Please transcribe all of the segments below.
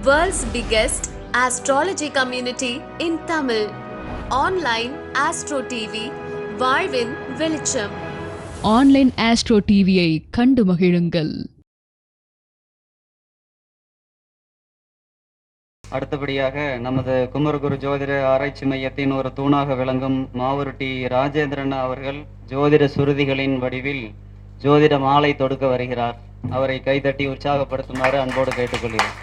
World's biggest astrology community in Tamil. Online Astro TV, வாழ்வின் வெளிச்சம் online astro டிவியை கண்டு மகிழுங்கள். அடுத்தபடியாக நமது குமரகுரு ஜோதிட ஆராய்ச்சி மையத்தின் ஒரு தூணாக விளங்கும் மாவூர் ராஜேந்திரன் அவர்கள் ஜோதிட சுருதிகளின் வடிவில் ஜோதிட மாலை தொடுக்க வருகிறார். அவரை கைதட்டி உற்சாகப்படுத்துமாறு அன்போடு கேட்டுக்கொள்கிறேன்.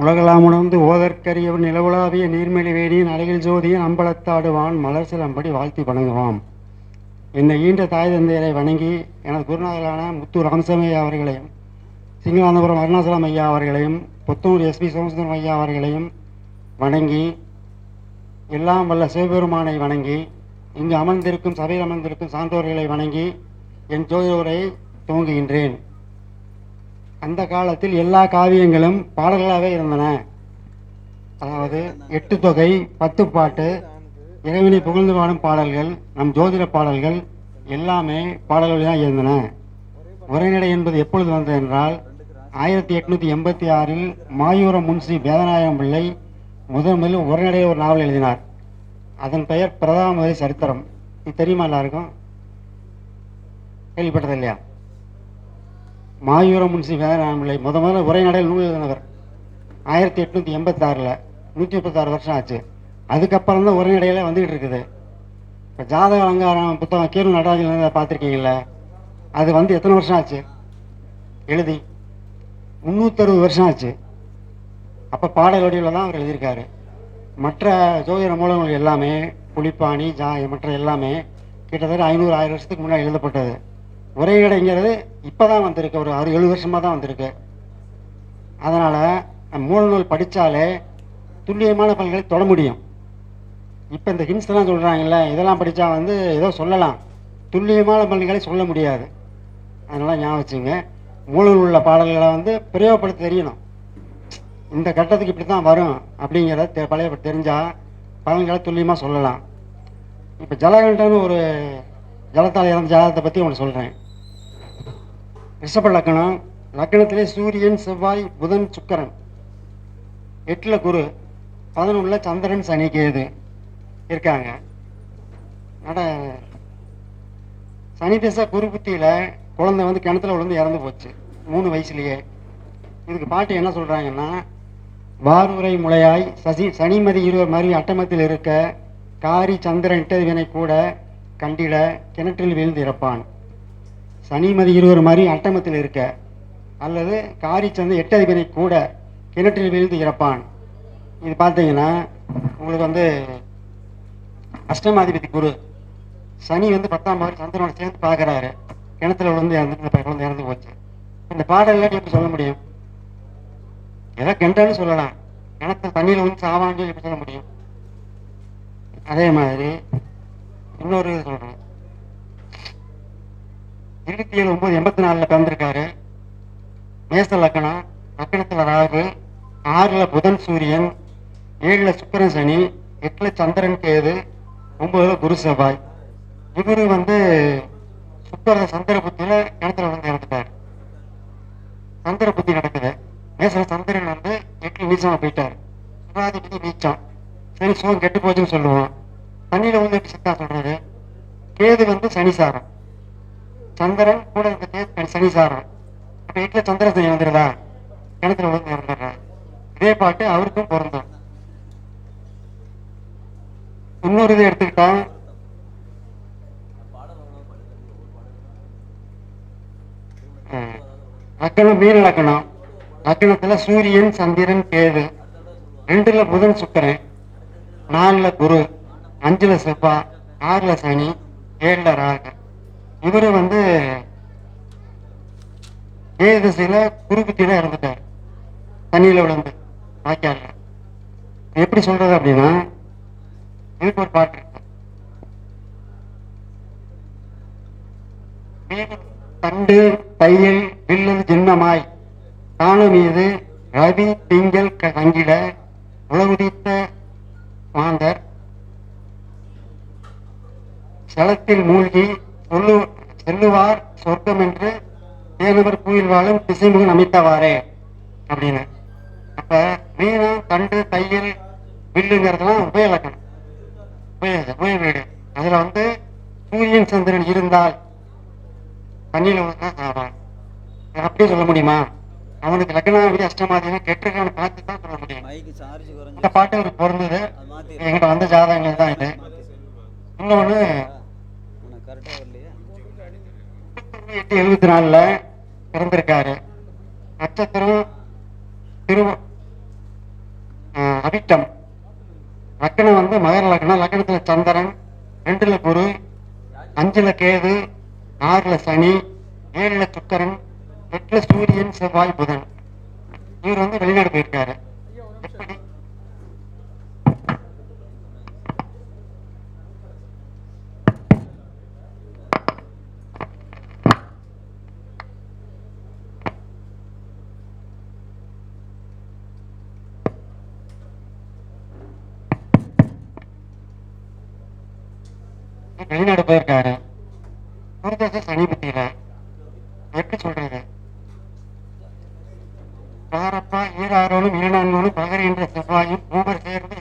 உலகெல்லாம் உணர்ந்து ஓதற்கரியவன் நிலவுலாவிய நீர்மெளி அழகில் ஜோதியின் அம்பலத்தாடுவான் மலர் சிலம்படி வாழ்த்தி வணங்குவான் என்னை ஈண்ட தாய் தந்தையரை வணங்கி எனது குருநாதரான முத்து ராமசாமி அவர்களையும் சிங்களாந்தபுரம் அருணாசலம் ஐயா அவர்களையும் புத்தூர் எஸ்பி சோமசுந்தரம் ஐயா அவர்களையும் வணங்கி எல்லாம் வல்ல சிவபெருமானை வணங்கி இங்கு அமர்ந்திருக்கும் சபையில் அமர்ந்திருக்கும் சான்றோர்களை வணங்கி என் ஜோதியோரை துவங்குகின்றேன். அந்த காலத்தில் எல்லா காவியங்களும் பாடல்களாகவே இருந்தன. அதாவது எட்டு தொகை பத்து பாட்டு இறைவனை புகழ்ந்து பாடும் பாடல்கள் நம் ஜோதிட பாடல்கள் எல்லாமே பாடல்கள் தான் இருந்தன. உரைநடை என்பது எப்பொழுது வந்தது என்றால் ஆயிரத்தி எட்நூற்றி எண்பத்தி ஆறில் மாயூரம் முன்சி வேதநாயகம் பிள்ளை முதன் முதலில் உரைநடை ஒரு நாவல் எழுதினார். அதன் பெயர் பிரதாமதி சரித்திரம். இது தெரியுமா எல்லாருக்கும்? கேள்விப்பட்டது இல்லையா? மாயூர முன்சி வேதநாயகமில்லை முத முதல்ல உரைநடையில் நூல் எழுதினவர். ஆயிரத்தி எட்நூற்றி எண்பத்தாறில் நூற்றி முப்பத்தாறு வருஷம் ஆச்சு. அதுக்கப்புறம் தான் உரைநடையில் வந்துக்கிட்டு இருக்குது. இப்போ ஜாதக அலங்காரம் புத்தகம் கீரு நடராஜன் பார்த்துருக்கீங்கள அது வந்து எத்தனை வருஷம் ஆச்சு? எழுதி. முந்நூற்றறுபது வருஷம் ஆச்சு. அப்போ பாடல் வடிவில் தான் அவர் எழுதியிருக்காரு. மற்ற ஜோதிட மூலங்கள் எல்லாமே புலிப்பாணி ஜா மற்ற எல்லாமே கிட்டத்தட்ட ஐநூறு ஆயிரம் வருஷத்துக்கு முன்னாடி எழுதப்பட்டது. உரைநடைங்கிறது இப்போ தான் வந்திருக்கு. ஒரு ஆறு ஏழு வருஷமாக தான் வந்திருக்கு. அதனால் மூல நூல் படித்தாலே துல்லியமான பலன்களை தொட முடியும். இப்போ இந்த ஹிம்ஸ்லாம் சொல்கிறாங்கல்ல இதெல்லாம் படித்தா வந்து ஏதோ சொல்லலாம். துல்லியமான பல்களை சொல்ல முடியாது. அதனால் ஞாபகம் வச்சுங்க. மூல உள்ள பாடல்களை வந்து பிரயோகப்படுத்த தெரியணும். இந்த கட்டத்துக்கு இப்படி தான் வரும் அப்படிங்கிறத தெ- பழைய தெரிஞ்சால் பலன்களை துல்லியமாக சொல்லலாம். இப்போ ஜலகண்டன்னு ஒரு ஜலத்தால் இறந்த ஜாதகத்தை பற்றி உங்களுக்கு சொல்கிறேன் ரிஷப லக்னம் லக்னத்திலே சூரியன் செவ்வாய் புதன் சுக்கரன். எட்டில் குரு பதினொன்றில் சந்திரன் சனி கேது இருக்காங்க. நட சனி திசை குரு புத்தியில் குழந்தை வந்து கிணத்துல விழுந்து இறந்து போச்சு. மூணு வயசுலேயே. இதுக்கு பாட்டு என்ன சொல்கிறாங்கன்னா வாருரை முளையாய் சசி சனிமதி இருவர் மாதிரி அட்டமத்தில் இருக்க காரி சந்திரன் இட்டதிவினை கூட கண்டிட கிணற்றில் வீழ்ந்து இறப்பான். சனிமதி இருவர் மாதிரி அட்டமத்தில் இருக்க அல்லது காரி சந்தை எட்டதிபனை கூட கிணற்றில் வீழ்ந்து இறப்பான். இது பார்த்தீங்கன்னா உங்களுக்கு வந்து அஷ்டமாதிபதி குரு சனி வந்து பத்தாம் மாதிரி சந்திரனோட சேர்ந்து பார்க்குறாரு. கிணத்துல விழுந்து இறந்து வந்து இறந்து போச்சு. இந்த பாடல்ல எப்படி சொல்ல முடியும்? ஏதோ கிணற்றுன்னு சொல்லலாம். கிணத்துல தண்ணியில் வந்து சாவான்னு எப்படி சொல்ல முடியும்? அதே மாதிரி இன்னொரு இது சொல்கிறேன் இருபத்தி ஏழு ஒன்பது எண்பத்தி நாலுல பிறந்திருக்காரு. மேச லக்கணம் லக்கணத்துல ராகு ஆறுல புதன் சூரியன் ஏழுல சுக்கரன் சனி எட்டுல சந்திரன் கேது ஒன்பதுல குரு செவ்வாய். இவரு வந்து சுக்கர சந்திரபுத்தியில கிணத்துல வந்து இறந்துட்டார். சந்திர புத்தி நடக்குது. மேசல சந்திரன் வந்து எட்டு நீச்சமா போயிட்டார். சுகாதிபதி நீச்சம். சரி சுகம் கெட்டு போச்சுன்னு சொல்லுவோம். தண்ணியில வந்து எப்படி சித்தா சொல்றது கேது வந்து சனிசாரம் சந்திரன் கூட இருக்கிறது சனி சாரம் அப்ப வீட்டுல சந்திர சனி வந்துடுதா கிணத்துல விழுந்து இறந்துடுறா இதே பாட்டு அவருக்கும் பொருந்தும். இன்னொரு இது எடுத்துக்கிட்டா லக்கணம் மீன லக்கணம். லக்கணத்துல சூரியன் சந்திரன் கேது. ரெண்டுல புதன் சுக்கரன். நாலுல குரு. அஞ்சுல செவ்வா. ஆறுல சனி. ஏழுல ராகு. இவரு வந்து ஏழு திசையில குறுக்குத்தில இறந்துட்டார். தண்ணியில விழுந்து வாய்க்கால எப்படி சொல்றது அப்படின்னா இதுக்கு ஒரு பாட்டு இருக்கு. வீடு தண்டு தையல் வில்லது ஜின்னமாய் தானு மீது ரவி திங்கள் க- தங்கிட உலகுதித்த மாந்தர் சலத்தில் மூழ்கி சொல்லு செல்லுவார் சொர்க்கம் என்று தேனவர் பூவில் வாழும் திசைமுகன் அமைத்தவாறே அப்படின்னு அப்ப மீனம் தண்டு தையல் வில்லுங்கிறதுலாம் உபயலக்கணம் உபய உபய வீடு அதுல வந்து சூரியன் சந்திரன் இருந்தால் தண்ணியில வந்து சாவான் அப்படி சொல்ல முடியுமா அவனுக்கு லக்னாவதி அஷ்டமாதினா கெட்டிருக்கான்னு பார்த்து தான் சொல்ல முடியும் இந்த பாட்டு அவருக்கு பொருந்தது என்கிட்ட வந்த ஜாதகங்கள் தான் இது இன்னொன்று உனக்கு எட்டு எழுபத்தி நாலில் பிறந்திருக்காரு. நட்சத்திரம் திரு அபிட்டம் லக்னம் வந்து மகர லக்னம் லக்னத்துல சந்திரன் ரெண்டில் குரு அஞ்சில் கேது ஆறுல சனி ஏழில் சுக்கரன் எட்டில் சூரியன் செவ்வாய் புதன். இவர் வந்து வெளிநாடு போயிருக்காரு. எப்படி? வெளிநாடு போயிருக்காரு குருதசை சனி எப்படி சொல்றது? பாரப்பா ஈராரோனும் ஈரானோனும் பகர் என்ற செவ்வாயும் மூவர் சேர்ந்து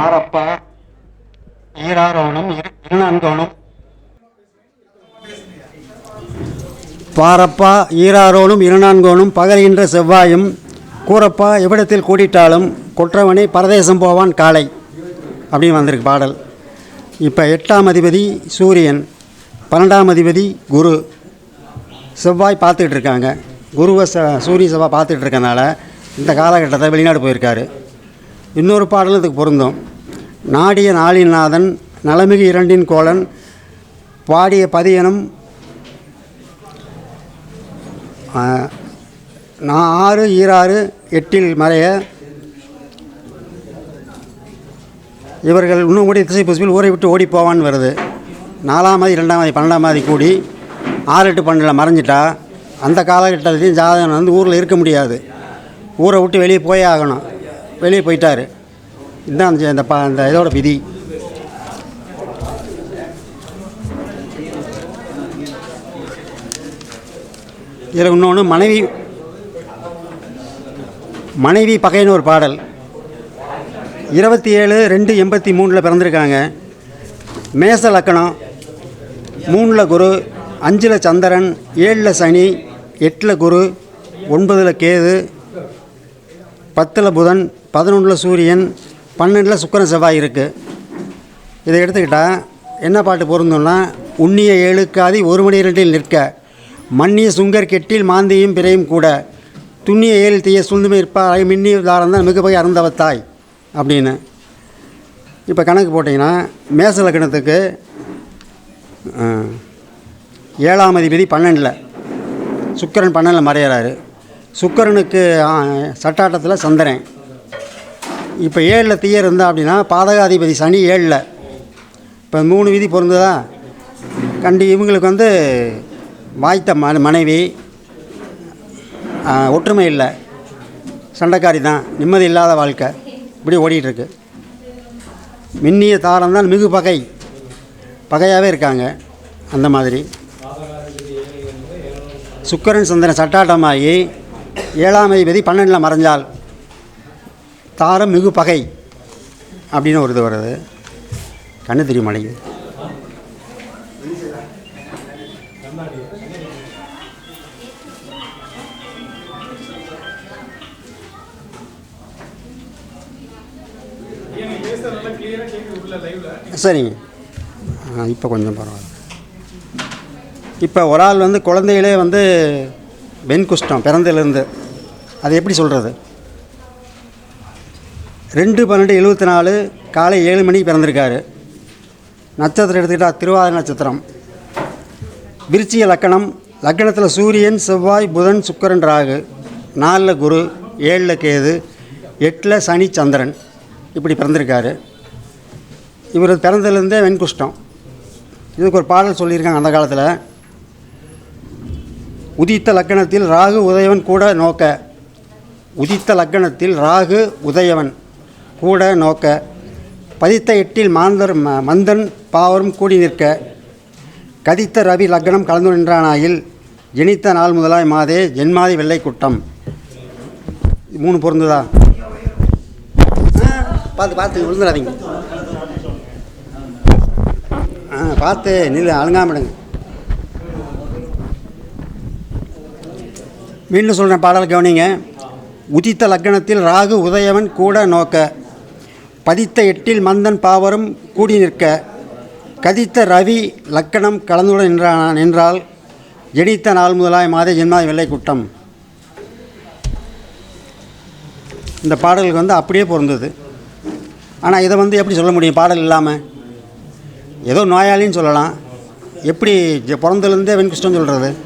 பாரப்பா ஈராரோனும் இருநான்கோனும் பாரப்பா ஈராரோனும் இருநான்கோனும் பகல்கின்ற செவ்வாயும் கூரப்பா எவ்விடத்தில் கூடிட்டாலும் கொற்றவனை பரதேசம் போவான் காலை அப்படின்னு வந்திருக்கு பாடல். இப்போ எட்டாம் அதிபதி சூரியன் பன்னெண்டாம் அதிபதி குரு. செவ்வாய் பார்த்துக்கிட்டு இருக்காங்க. குருவை ச சூரிய செவ்வாய் பார்த்துக்கிட்டு இருக்கனால இந்த காலகட்டத்தை வெளிநாடு போயிருக்காரு. இன்னொரு பாடலும் இதுக்கு பொருந்தும். நாடிய நாளிநாதன் நலமிகு இரண்டின் கோலன் பாடிய பதியனும் நான் ஆறு ஈராறு எட்டில் மறைய இவர்கள் இன்னும் கூட திசை புசிப்பில் ஊரை விட்டு ஓடி போவான்னு வருது. நாலாம் மாதி ரெண்டாம் மாதி பன்னெண்டாம் மாதி கூடி ஆறு எட்டு பன்னெண்டில் மறைஞ்சிட்டா அந்த காலகட்டத்திலையும் ஜாதகன் வந்து ஊரில் இருக்க முடியாது. ஊரை விட்டு வெளியே போயே ஆகணும். வெளியே போயிட்டார். இதுதான் அந்த இந்த ப அந்த இதோட விதி. இதில் இன்னொன்று மனைவி மனைவி பகைன்னு ஒரு பாடல். இருபத்தி ஏழு ரெண்டு எண்பத்தி மூணில் பிறந்திருக்காங்க. மேச லக்கணம் மூணில் குரு அஞ்சில் சந்திரன் ஏழில் சனி எட்டில் குரு ஒன்பதில் கேது பத்தில் புதன் பதினொன்றில் சூரியன் பன்னெண்டில் சுக்கரன் செவ்வாய் இருக்குது இதை எடுத்துக்கிட்டால் என்ன பாட்டு பொருந்தோம்னா உண்ணிய ஏழுக்காதி ஒரு மணி இரண்டில் நிற்க மண்ணிய சுங்கர் கெட்டில் மாந்தியும் பிறையும் கூட துண்ணிய ஏழு தீய சுந்துமை இருப்பாய் மின்னிய தாரந்தான் மிகுபகை அருந்தவத்தாய் அப்படின்னு. இப்போ கணக்கு போட்டிங்கன்னா மேச லக்கணத்துக்கு ஏழாம் அதிபதி பன்னெண்டில் சுக்கரன் பன்னெண்டில் மறையிறாரு. சுக்கரனுக்கு சட்டாட்டத்தில் சந்திரன். இப்போ ஏழில் தீய இருந்தா அப்படின்னா பாதகாதிபதி சனி ஏழில். இப்போ மூணு விதி பொருந்ததா? கண்டி இவங்களுக்கு வந்து வாய்த்த ம மனைவி ஒற்றுமை இல்லை. சண்டைக்காரி தான். நிம்மதி இல்லாத வாழ்க்கை. இப்படி ஓடிட்டுருக்கு. மின்னிய தாரம் தான் மிகு பகை. பகையாகவே இருக்காங்க. அந்த மாதிரி. சுக்கரன் சந்திரன் சட்டாட்டமாகி ஏழாம் அதிபதி பன்னெண்டில் மறைஞ்சால். தாரம் மிகு பகை அப்படின்னு ஒரு இது வருது. கண்ணு தெரிய மாட்டேங்குது சரிங்க. இப்போ கொஞ்சம் பரவாயில்ல. இப்போ ஒரு ஆள் வந்து குழந்தைகளே வந்து வெண்குஷ்டம் பிறந்ததுலேருந்து. அது எப்படி சொல்கிறது ரெண்டு பன்னெண்டு எழுபத்தி நாலு காலை ஏழு மணிக்கு பிறந்திருக்காரு. நட்சத்திரம் எடுத்துக்கிட்டால் திருவாதிரை நட்சத்திரம். விருச்சிய லக்கணம் லக்கணத்தில் சூரியன் செவ்வாய் புதன் சுக்கரன் ராகு. நாலில் குரு ஏழில் கேது எட்டில் சனி சந்திரன். இப்படி பிறந்திருக்காரு. இவர் பிறந்ததுலேருந்தே வெண்குஷ்டம். இதுக்கு ஒரு பாடல் சொல்லியிருக்காங்க அந்த காலத்தில். உதித்த லக்கணத்தில் ராகு உதயவன் கூட நோக்க. உதித்த லக்கணத்தில் ராகு உதயவன். கூட நோக்க பதித்த எட்டில் மாந்தர் ம- மந்தன் பாவரும் கூடி நிற்க கதித்த ரவி லக்னம் கலந்து நின்றானாயில் ஜெனித்த நாள் முதலாய் மாதே ஜென்மாதி வெள்ளை குட்டம். மூணு பொருந்துதா? ஆ, பார்த்து பார்த்து விழுந்துடாதீங்க. ஆ பார்த்து நில் அழுங்காமடுங்க. மீண்டும் சொல்கிறேன் பாடல் கவனிங்க. உதித்த லக்னத்தில் ராகு உதயவன் கூட நோக்க பதித்த எட்டில் மந்தன் பாவரும் கூடி நிற்க கதித்த ரவி லக்கணம் கலந்துடன் நின்றான நின்றால் ஜெடித்த நாள் முதலாய் மாத ஜென்மாதி வெள்ளை குட்டம். இந்த பாடலுக்கு வந்து அப்படியே பொருந்தது. ஆனால் இதை வந்து எப்படி சொல்ல முடியும்? பாடல் இல்லாமல் ஏதோ நோயாளின்னு சொல்லலாம். எப்படி ஜ- பிறந்ததுலேருந்தே வெண்குஷ்டம் சொல்கிறது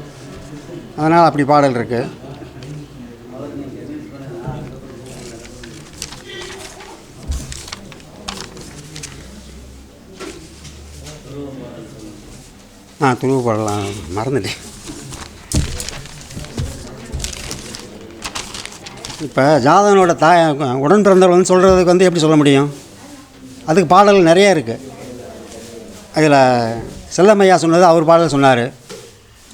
அதனால் அப்படி பாடல் இருக்குது ஆ துணிவு பாடலாம் மறந்துட்டேன் இப்போ ஜாதகனோட தாய் உடன் பிறந்தவர்கள்னு சொல்கிறதுக்கு வந்து எப்படி சொல்ல முடியும்? அதுக்கு பாடல்கள் நிறைய இருக்குது அதில் செல்லம்மையா சொன்னது அவர் பாடல் சொன்னார்.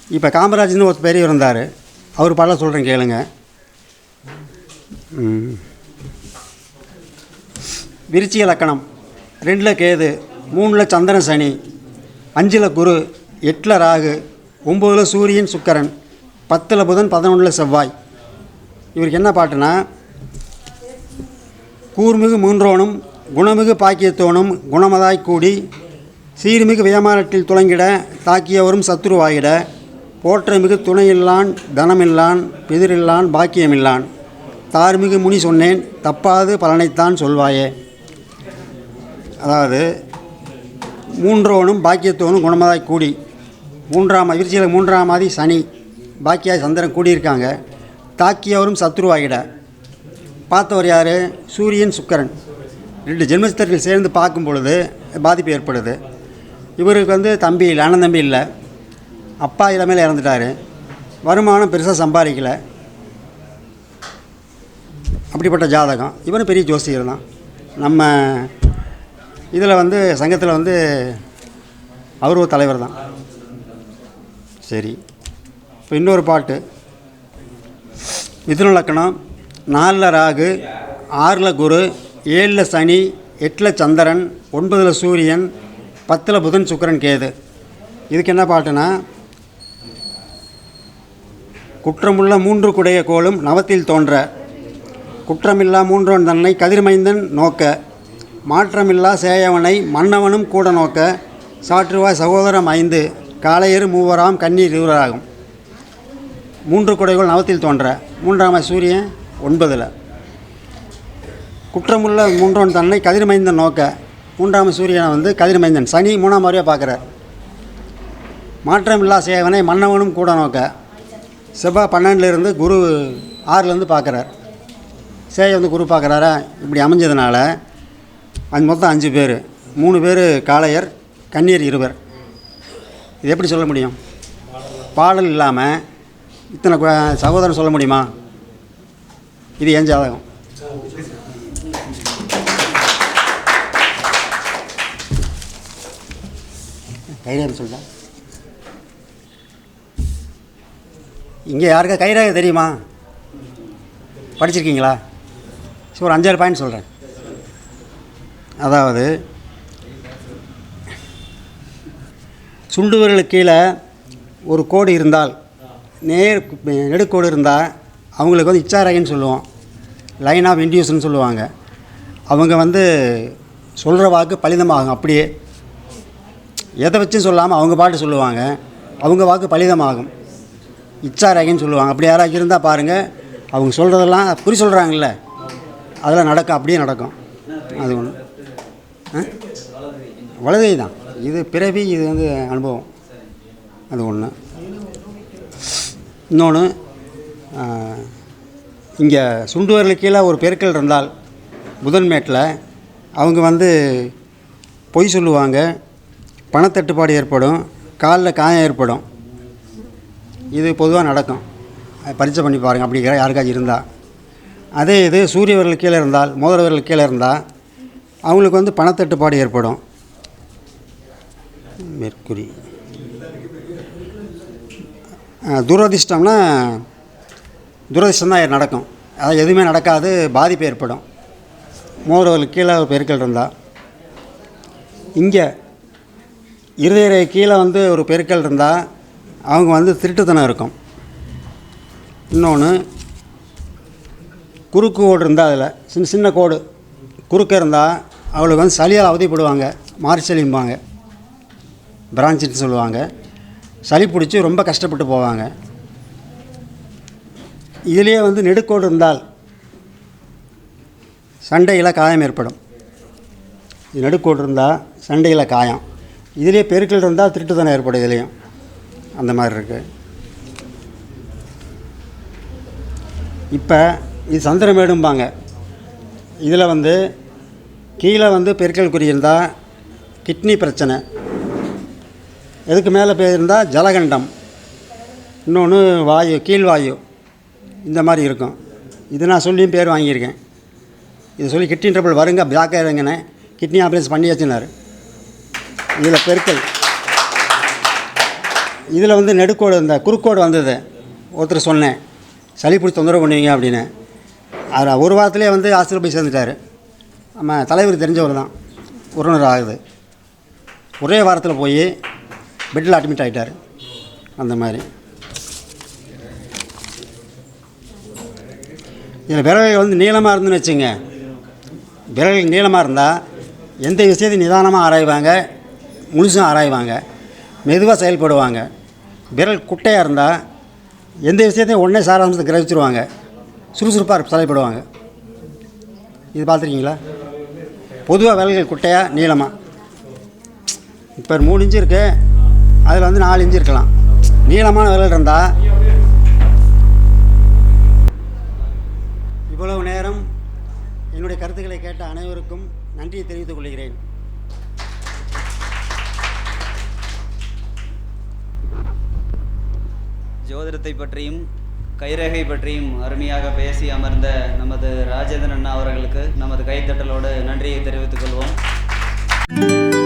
இப்போ காமராஜ்னு ஒரு பெரியவர் இருந்தார். அவர் பாடல் சொல்கிறேன் கேளுங்க. ம். லக்கணம். ரெண்டில் கேது மூணில் சந்திரன் சனி அஞ்சில் குரு எட்டில் ராகு ஒம்போதில் சூரியன் சுக்கரன் பத்தில் புதன் பதினொன்றில் செவ்வாய். இவருக்கு என்ன பாட்டுனா கூர்மிகு மூன்றோனும் குணமிகு பாக்கியத்தோனும் குணமதாய் கூடி சீர்மிகு வியமானத்தில் துளங்கிட தாக்கியவரும் சத்துருவாயிட போற்றமிகு துணையில்லான் தனமில்லான் பிதிரில்லான் பாக்கியமில்லான். தார்மிகு முனி சொன்னேன் தப்பாது பலனைத்தான் சொல்வாயே. அதாவது மூன்றோனும் பாக்கியத்தோனும் குணமதாய் கூடி மூன்றாம் விருச்சியில் மூன்றாம் மாதி சனி பாக்கியாய் சந்திரன் கூடியிருக்காங்க. தாக்கியவரும் சத்ருவாகிட பார்த்தவர் யார்? சூரியன் சுக்கரன். ரெண்டு ஜென்மஸ்தர்கள் சேர்ந்து பார்க்கும் பொழுது பாதிப்பு ஏற்படுது. இவருக்கு வந்து தம்பி இல்லை அண்ணன் தம்பி இல்லை. அப்பா இளமையில் இறந்துட்டார். வருமானம் பெருசாக சம்பாதிக்கலை. அப்படிப்பட்ட ஜாதகம். இவரும் பெரிய ஜோசியர் தான். நம்ம இதில் வந்து சங்கத்தில் வந்து அவர் தலைவர் தான். சரி. இப்போ இன்னொரு பாட்டு. மிதுன லக்கணம் நாலில் ராகு ஆறில் குரு ஏழில் சனி எட்டில் சந்திரன் ஒன்பதில் சூரியன் பத்தில் புதன் சுக்கிரன் கேது. இதுக்கு என்ன பாட்டுனா குற்றமுள்ள மூன்று குடைய கோலும் நவத்தில் தோன்ற குற்றமில்லா மூன்றோன் தன்னை கதிர்மைந்தன் நோக்க மாற்றமில்லா சேயவனை மன்னவனும் கூட நோக்க சாற்றுவாய் சகோதரம் ஐந்து. காளையர் மூவராம் கண்ணீர் இருவராகும். மூன்று குடைகள் நவத்தில் தோன்ற மூன்றாம் சூரியன் ஒன்பதில். குற்றமுள்ள மூன்றோன் தன்னை கதிர்மைந்தன் நோக்க மூன்றாம் சூரியனை வந்து கதிர்மைந்தன் சனி மூணாம் வரையாக பார்க்குறார். மாற்றமில்லா சேவனை மன்னவனும் கூட நோக்க செவ்வாய் பன்னெண்டுலேருந்து குரு ஆறுலேருந்து பார்க்குறார். சேவை வந்து குரு பார்க்குறாரா? இப்படி அமைஞ்சதுனால அது மொத்தம் அஞ்சு பேர். மூணு பேர் காளையர் கண்ணீர் இருவர். இது எப்படி சொல்ல முடியும்? பாடல் இல்லாமல் இத்தனை சகோதரன் சொல்ல முடியுமா? இது என் ஜாதகம். கைரேகம் சொல்ல இங்கே யாருக்கா கைரேகம் தெரியுமா? படிச்சிருக்கீங்களா? சரி ஒரு அஞ்சாறு பாயிண்ட் சொல்கிறேன் அதாவது சுண்டு விரலுக்கு கீழே ஒரு கோடு இருந்தால் நேர் நெடுக்கோடு இருந்தால் அவங்களுக்கு வந்து இச்சாரகைன்னு சொல்லுவோம். லைன் ஆஃப் இன்டியூஸ்னு சொல்லுவாங்க. அவங்க வந்து சொல்கிற வாக்கு பலிதமாகும். அப்படியே எதை வச்சும் சொல்லாமல் அவங்க பாட்டு சொல்லுவாங்க. அவங்க வாக்கு பலிதமாகும். இச்சாரகைன்னு சொல்லுவாங்க. அப்படி யாராச்சும் இருந்தால் பாருங்கள் அவங்க சொல்கிறதெல்லாம் புரி சொல்கிறாங்கல்ல அதெல்லாம் நடக்கும். அப்படியே நடக்கும். அது ஒன்று ஆ? தான். இது பிறவி இது வந்து அனுபவம். அது ஒன்று இன்னொன்று இங்கே சுண்டுவரில் கீழே ஒரு பெருக்கள் இருந்தால் புதன்மேட்டில் அவங்க வந்து பொய் சொல்லுவாங்க பணத்தட்டுப்பாடு ஏற்படும் காலில் காயம் ஏற்படும். இது பொதுவாக நடக்கும். பரிச்சை பண்ணி பாருங்கள் அப்படி யாருக்காச்சும் இருந்தால் அதே இது சூரிய விரல் கீழே இருந்தால் மோதிர விரல் கீழே இருந்தால் அவங்களுக்கு வந்து பணத்தட்டுப்பாடு ஏற்படும். மெர்க்குரி துரதிர்ஷ்டம்னா துரதிர்ஷ்டம் தான் நடக்கும். அதாவது எதுவுமே நடக்காது பாதிப்பு ஏற்படும். மோதிர கீழே ஒரு பெருக்கல் இருந்தால் இங்கே இருதய கீழே வந்து ஒரு பெருக்கல் இருந்தால் அவங்க வந்து திருட்டுத்தனம் இருக்கும். இன்னொன்று குறுக்கு கோடு இருந்தால் அதில் சின்ன சின்ன கோடு குறுக்க இருந்தால் அவளுக்கு வந்து சளியால் அவதிப்படுவாங்க மார்ச்சலிம்பாங்க பிரான்ச்சின்னு சொல்லுவாங்க. சளி பிடிச்சி ரொம்ப கஷ்டப்பட்டு போவாங்க. இதுலேயே வந்து நெடுக்கோடு இருந்தால் சண்டையில் காயம் ஏற்படும். இது நடுக்கோடு இருந்தால் சண்டையில் காயம். இதுலேயே பெருக்கல் இருந்தால் திருட்டுத்தனம் ஏற்படும் இதுலேயும். அந்த மாதிரி இருக்குது இப்போ இது சந்திரமேடும்பாங்க இதில் வந்து கீழே வந்து பெருக்கல் குறியிருந்தால் கிட்னி பிரச்சனை. எதுக்கு மேலே போயிருந்தால் ஜலகண்டம். இன்னொன்று வாயு கீழ்வாயு இந்த மாதிரி இருக்கும். இது நான் சொல்லியும் பேர் வாங்கியிருக்கேன். இதை சொல்லி கிட்னி ட்ரபிள் வருங்க பிளாக் இருங்கண்ணே கிட்னி ஆப்ரேஷன் பண்ணியாச்சுனாரு இதில் பெருக்கல். இதில் வந்து நெடுக்கோடு இந்த குறுக்கோடு வந்தது. ஒருத்தர் சொன்னேன் சளி பிடிச்சி தொந்தரவு பண்ணுவீங்க அப்படின்னு. அவர் ஒரு வாரத்துலேயே வந்து ஹாஸ்பிட்டல் போய் சேர்ந்துட்டார். நம்ம தலைவர் தெரிஞ்சவர் தான் உறவினர் ஆகுது. ஒரே வாரத்தில் போய் பெட்டில் அட்மிட் ஆகிட்டார் அந்த மாதிரி. இதில் விரல்கள் வந்து நீளமாக இருந்துன்னு வச்சுங்க. விரல்கள் நீளமாக இருந்தால் எந்த விஷயத்தையும் நிதானமாக ஆராய்வாங்க முழுசும் ஆராய்வாங்க மெதுவாக செயல்படுவாங்க. விரல் குட்டையாக இருந்தால் எந்த விஷயத்தையும் உடனே சாராம்சத்தை கிரகிச்சிருவாங்க. சுறுசுறுப்பாக செயல்படுவாங்க இது பார்த்துருக்கீங்களா? பொதுவாக விரல்கள் குட்டையாக நீளமாக இப்போ மூணு இன்ச்சு இருக்குது அதில் வந்து நாலு இன்ச்சு இருக்கலாம். நீளமான விரல் இருந்தால் இவ்வளவு நேரம் என்னுடைய கருத்துக்களை கேட்ட அனைவருக்கும் நன்றியை தெரிவித்துக் கொள்கிறேன். ஜோதிடத்தை பற்றியும் கைரேகை பற்றியும் அருமையாக பேசி அமர்ந்த நமது ராஜேந்திரன் அண்ணா அவர்களுக்கு நமது கைத்தட்டலோடு நன்றியை தெரிவித்துக் கொள்வோம்.